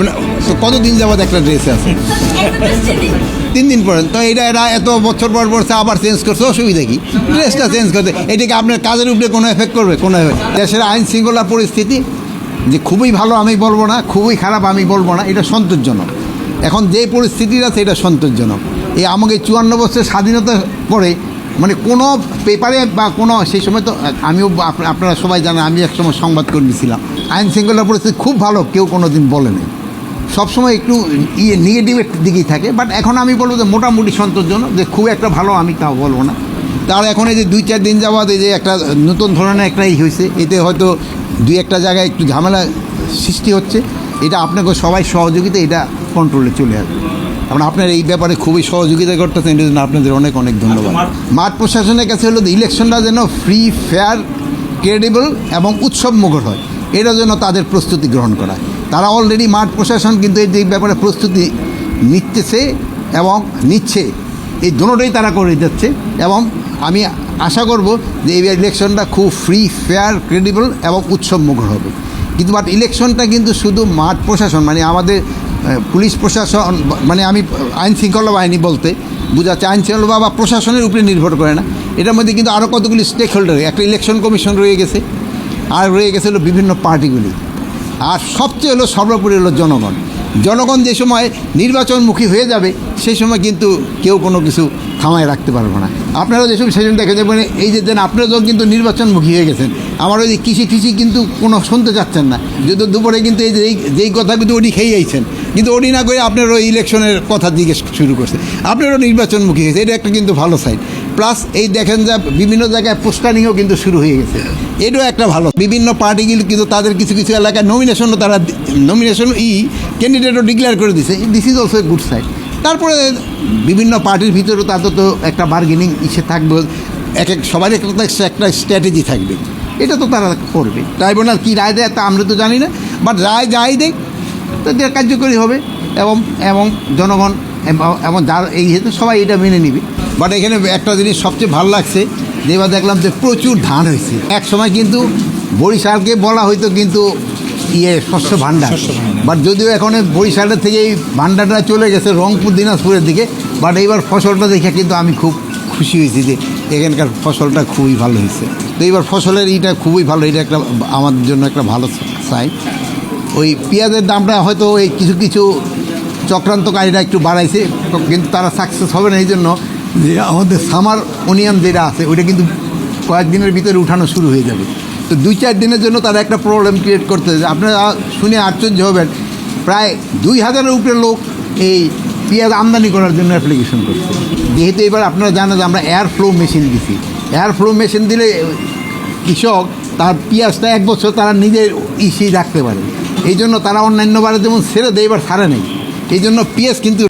মানে তো কতদিন যাবত একটা ড্রেস আছে? তিন দিন পরে। তো এটা এরা এত বছর পর পরছে আবার চেঞ্জ করছে, অসুবিধা কি? ড্রেসটা চেঞ্জ করতে এটাকে আপনার কাজের উপরে কোনো এফেক্ট করবে? কোনো effect- দেশের আইন শৃঙ্খলা পরিস্থিতি যে খুবই ভালো আমি বলব না, খুবই খারাপ আমি বলব না, এটা সন্তোষজনক। এখন যে পরিস্থিতিটা আছে এটা সন্তোষজনক। এই আমাকে চুয়ান্ন বছর স্বাধীনতা পরে মানে কোনো পেপারে বা কোনো সেই সময় তো আমিও আপনারা সবাই জানেন, আমি একসময় সংবাদকর্মী ছিলাম। আইন শৃঙ্খলা পরিস্থিতি খুব ভালো, কেউ কোনো দিন বলেনি সবসময় একটু ইয়ে নেগেটিভের দিকেই থাকে বাট এখন আমি বলব যে মোটামুটি সন্তোষজনক যে খুব একটা ভালো আমি তাও বলব না। তার এখন এই যে দুই চার দিন যাওয়াত এই যে একটা নতুন ধরনের একটা ই হয়েছে এতে হয়তো দুই একটা জায়গায় একটু ঝামেলা সৃষ্টি হচ্ছে এটা আপনাকে সবাই সহযোগিতা এটা কন্ট্রোলে চলে আসবে। কারণ আপনার এই ব্যাপারে খুবই সহযোগিতা করতেছেন এটার জন্য আপনাদের অনেক অনেক ধন্যবাদ। মাঠ প্রশাসনের কাছে হলো যে ইলেকশনটা যেন ফ্রি ফেয়ার ক্রেডিবল এবং উৎসব মুখর হয় এটার জন্য তাদের প্রস্তুতি গ্রহণ করা তারা অলরেডি মাঠ প্রশাসন কিন্তু এই ব্যাপারে প্রস্তুতি নিতেছে এবং নিচ্ছে। এই দুটোটাই তারা করে যাচ্ছে এবং আমি আশা করব যে এই ইলেকশনটা খুব ফ্রি ফেয়ার ক্রেডিবল এবং উৎসব মুখর হবে। কিন্তু বাট ইলেকশনটা কিন্তু শুধু মাঠ প্রশাসন মানে আমাদের পুলিশ প্রশাসন মানে আমি আইন শৃঙ্খলা বাহিনী বলতে বোঝাচ্ছে, আইন শৃঙ্খলা বা প্রশাসনের উপরে নির্ভর করে না। এটার মধ্যে কিন্তু আরও কতগুলি স্টেক হোল্ডার একটা ইলেকশন কমিশন রয়ে গেছে। আর রয়ে গেছে হলো বিভিন্ন পার্টিগুলি আর সবচেয়ে হলো সর্বোপরি হলো জনগণ। জনগণ যে সময় নির্বাচনমুখী হয়ে যাবে, সেই সময় কিন্তু কেউ কোনো কিছু থামায় রাখতে পারবে না। আপনারা যেসব সেজন দেখে যাবেন এই যে দেন আপনারা যখন কিন্তু নির্বাচনমুখী হয়ে গেছেন। আমার ওই কৃষি কৃষি কিন্তু কোনো শুনতে চাচ্ছেন না। যদি দুপুরে কিন্তু এই যে এই- যেই কথা কিন্তু ওটি খেয়ে যাইছেন কিন্তু ওটি না করে আপনার ওই ইলেকশনের কথা জিজ্ঞেস শুরু করছে। আপনারও নির্বাচনমুখী হয়েছে, এটা একটা কিন্তু ভালো সাইড প্লাস এই দেখেন যা বিভিন্ন জায়গায় পোস্টারিংও কিন্তু শুরু হয়ে গেছে। এটাও একটা ভালো। বিভিন্ন পার্টিগুলি কিন্তু তাদের কিছু কিছু এলাকায় নমিনেশনও তারা নমিনেশন ই ক্যান্ডিডেটও ডিক্লেয়ার করে দিছে। This is also a good side তারপরে বিভিন্ন পার্টির ভিতরেও তাদের তো একটা বার্গেনিং ইসে থাকবে। এক এক সবার একটা একটা স্ট্র্যাটেজি থাকবে। এটা তো তারা করবে। ট্রাইব্যুনাল কী রায় দেয় তা আমরা তো জানি না। বাট রায় যাই দেয় তো কার্যকরী হবে। এবং এবং জনগণ এবং যার এই হেতু সবাই এটা মেনে নিবে। বাট এখানে একটা জিনিস সবচেয়ে ভালো লাগছে যে এবার দেখলাম যে প্রচুর ধান হয়েছে। এক সময় কিন্তু বরিশালকে বলা হয়তো কিন্তু ইয়ে শস্য ভাণ্ডার। বাট যদিও এখন এই বরিশালের থেকে এই ভাণ্ডারটা চলে গেছে রংপুর দিনাজপুরের দিকে বাট এইবার ফসলটা দেখে কিন্তু আমি খুব খুশি হয়েছি যে এখানকার ফসলটা খুবই ভালো হয়েছে। তো এইবার ফসলের ইটা খুবই ভালো এটা একটা আমাদের জন্য একটা ভালো সাইড ওই পেঁয়াজের দামটা হয়তো ওই কিছু কিছু চক্রান্তকারীরা একটু বাড়াইছে কিন্তু তারা সাকসেস হবে না এই জন্য যে আমাদের সামার অনিয়ন যেটা আছে, ওইটা কিন্তু কয়েকদিনের ভিতরে উঠানো শুরু হয়ে যাবে। তো দুই চার দিনের জন্য তারা একটা প্রবলেম ক্রিয়েট করতে আপনারা শুনে আশ্চর্য হবেন, প্রায় দুই হাজারের উপরে লোক এই পেঁয়াজ আমদানি করার জন্য অ্যাপ্লিকেশন করছে। যেহেতু এবার আপনারা জানেন যে আমরা এয়ার ফ্লো মেশিন দিছি। এয়ার ফ্লো মেশিন দিলে কৃষক তার পেঁয়াজটা এক বছর তারা নিজের ইসি রাখতে পারে। এই জন্য তারা অন্যান্য বারে যেমন ছেড়ে দেয়, এবার ছাড়ে নেই। এই জন্য পেঁয়াজ কিন্তু